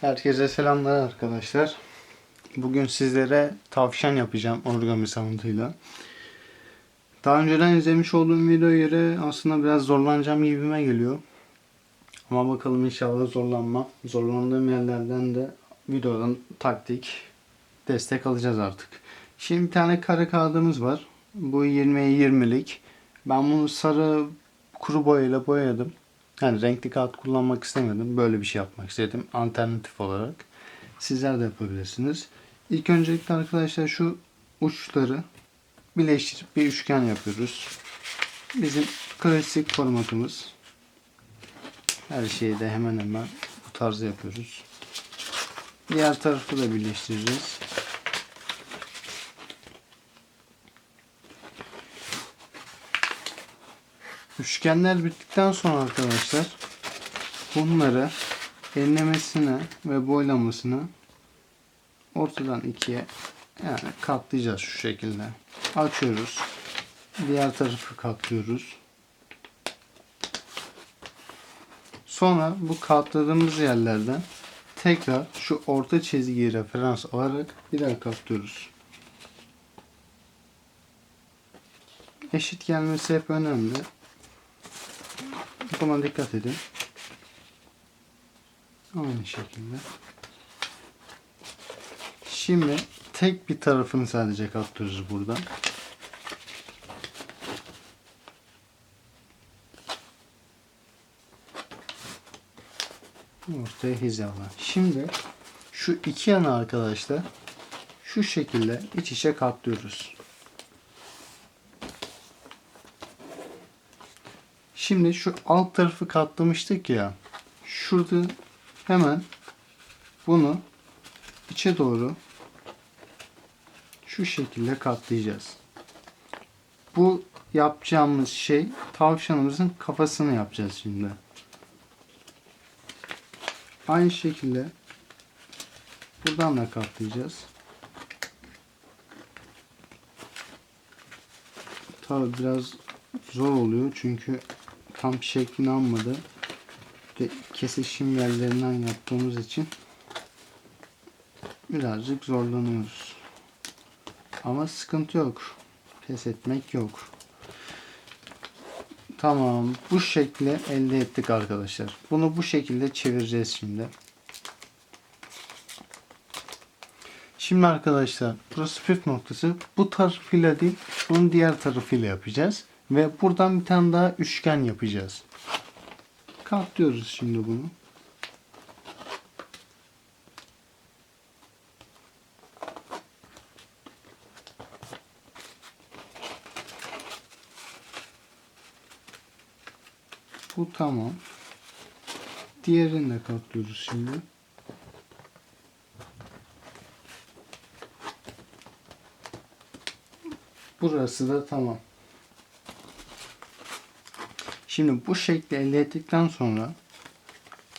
Herkese selamlar arkadaşlar. Bugün sizlere tavşan yapacağım origami sanatıyla. Daha önceden izlemiş olduğum videoya göre aslında biraz zorlanacağım gibime geliyor. Ama bakalım inşallah zorlanmam. Zorlandığım yerlerden de videodan taktik destek alacağız artık. Şimdi bir tane kare kağıdımız var. Bu 20'ye 20'lik. Ben bunu sarı kuru boyayla boyadım. Yani renkli kağıt kullanmak istemedim. Böyle bir şey yapmak istedim. Alternatif olarak. Sizler de yapabilirsiniz. İlk öncelikle arkadaşlar şu uçları birleştirip bir üçgen yapıyoruz. Bizim klasik formatımız. Her şeyi de hemen hemen bu tarzı yapıyoruz. Diğer tarafı da birleştireceğiz. Üçgenler bittikten sonra arkadaşlar bunları enlemesine ve boylamasına ortadan ikiye yani katlayacağız şu şekilde. Açıyoruz. Diğer tarafı katlıyoruz. Sonra bu katladığımız yerlerden tekrar şu orta çizgiyi referans alarak bir daha katlıyoruz. Eşit gelmesi hep önemli. Buna dikkat edin. Aynı şekilde. Şimdi tek bir tarafını sadece katlıyoruz buradan. Ortaya hizala. Şimdi şu iki yana arkadaşlar şu şekilde iç içe katlıyoruz. Şimdi şu alt tarafı katlamıştık ya. Şurada hemen bunu içe doğru şu şekilde katlayacağız. Bu yapacağımız şey tavşanımızın kafasını yapacağız şimdi. Aynı şekilde buradan da katlayacağız. Tabi biraz zor oluyor çünkü tam şeklini almadı. Ve kesişim yerlerinden yaptığımız için birazcık zorlanıyoruz. Ama sıkıntı yok. Pes etmek yok. Tamam. Bu şekli elde ettik arkadaşlar. Bunu bu şekilde çevireceğiz şimdi. Şimdi arkadaşlar burası püf noktası. Bu tarafıyla değil bunun diğer tarafıyla yapacağız. Ve buradan bir tane daha üçgen yapacağız. Katlıyoruz şimdi bunu. Bu tamam. Diğerini de katlıyoruz şimdi. Burası da tamam. Şimdi bu şekli elde ettikten sonra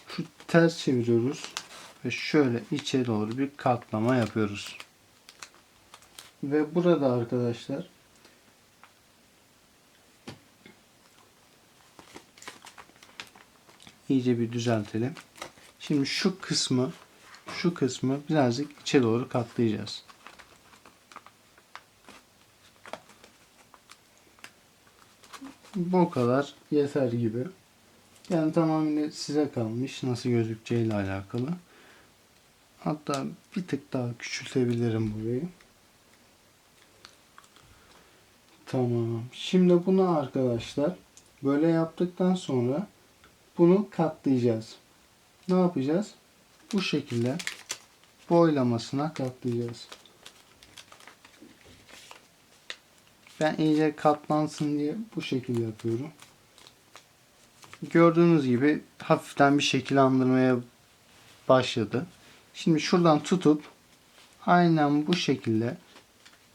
şu ters çeviriyoruz ve şöyle içe doğru bir katlama yapıyoruz. Ve burada arkadaşlar iyice bir düzeltelim. Şimdi şu kısmı şu kısmı birazcık içe doğru katlayacağız. Bu kadar yeter gibi. Yani tamamen size kalmış nasıl gözükeceğiyle alakalı. Hatta bir tık daha küçültebilirim burayı. Tamam. Şimdi bunu arkadaşlar böyle yaptıktan sonra bunu katlayacağız. Ne yapacağız? Bu şekilde boylamasına katlayacağız. Ben iyice katlansın diye bu şekilde yapıyorum. Gördüğünüz gibi hafiften bir şekillendirmeye başladı. Şimdi şuradan tutup aynen bu şekilde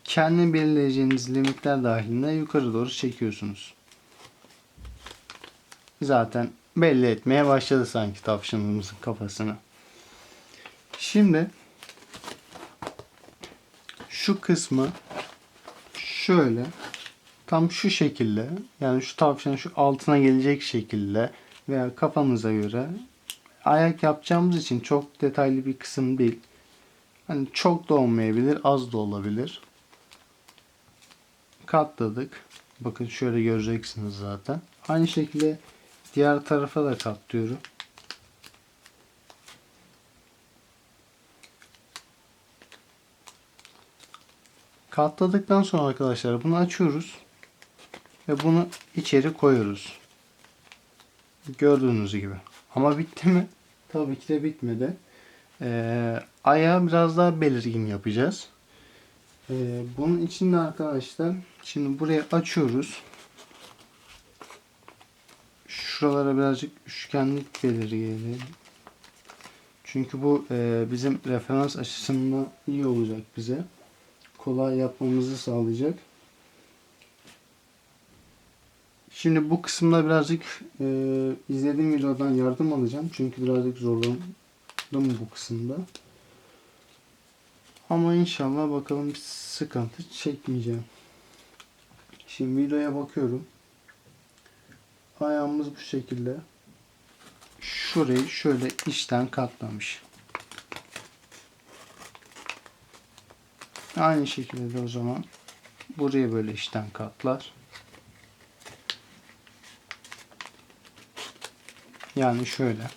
kendi belirleyeceğiniz limitler dahilinde yukarı doğru çekiyorsunuz. Zaten belli etmeye başladı sanki tavşanımızın kafasını. Şimdi şu kısmı şöyle tam şu şekilde yani şu tavşanın şu altına gelecek şekilde veya kafanıza göre ayak yapacağımız için çok detaylı bir kısım değil. Hani çok da olmayabilir, az da olabilir. Katladık. Bakın şöyle göreceksiniz zaten. Aynı şekilde diğer tarafa da katlıyorum. Katladıktan sonra arkadaşlar bunu açıyoruz. Ve bunu içeri koyuyoruz. Gördüğünüz gibi. Ama bitti mi? Tabii ki de bitmedi. Ee, ayağı biraz daha belirgin yapacağız. Ee, bunun için de arkadaşlar şimdi buraya açıyoruz. Şuralara birazcık üçgenlik belirleyelim. Çünkü bu e, bizim referans açısından iyi olacak bize. Kolay yapmamızı sağlayacak. Şimdi bu kısımda birazcık e, izlediğim videodan yardım alacağım. Çünkü birazcık zorlandım bu kısımda. Ama inşallah bakalım sıkıntı çekmeyeceğim. Şimdi videoya bakıyorum. Ayağımız bu şekilde. Şurayı şöyle içten katlamış. Aynı şekilde de o zaman buraya böyle içten katlar. Yani şöyle.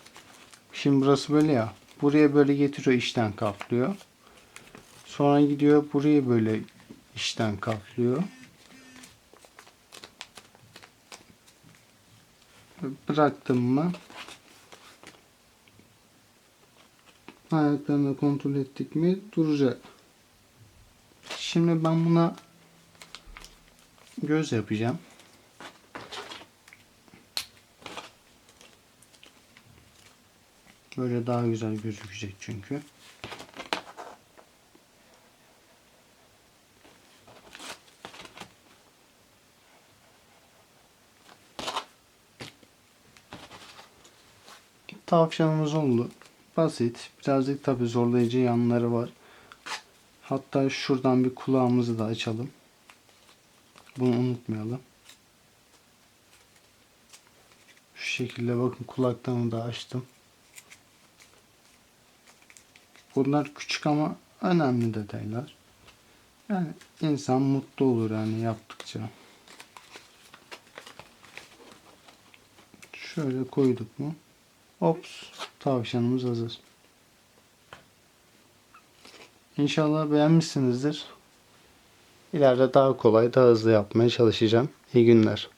Şimdi burası böyle ya. Buraya böyle getiriyor içten katlıyor. Sonra gidiyor burayı böyle içten katlıyor. Bıraktım mı ayaklarını kontrol ettik mi duracak. Şimdi ben buna göz yapacağım. Böyle daha güzel gözükecek çünkü. Tavşanımız oldu. Basit. Birazcık tabi zorlayıcı yanları var. Hatta şuradan bir kulağımızı da açalım. Bunu unutmayalım. Şu şekilde bakın kulaklarını da açtım. Bunlar küçük ama önemli detaylar. Yani insan mutlu olur yani yaptıkça. Şöyle koyduk mu? Ops, tavşanımız hazır. İnşallah beğenmişsinizdir. İleride daha kolay, daha hızlı yapmaya çalışacağım. İyi günler.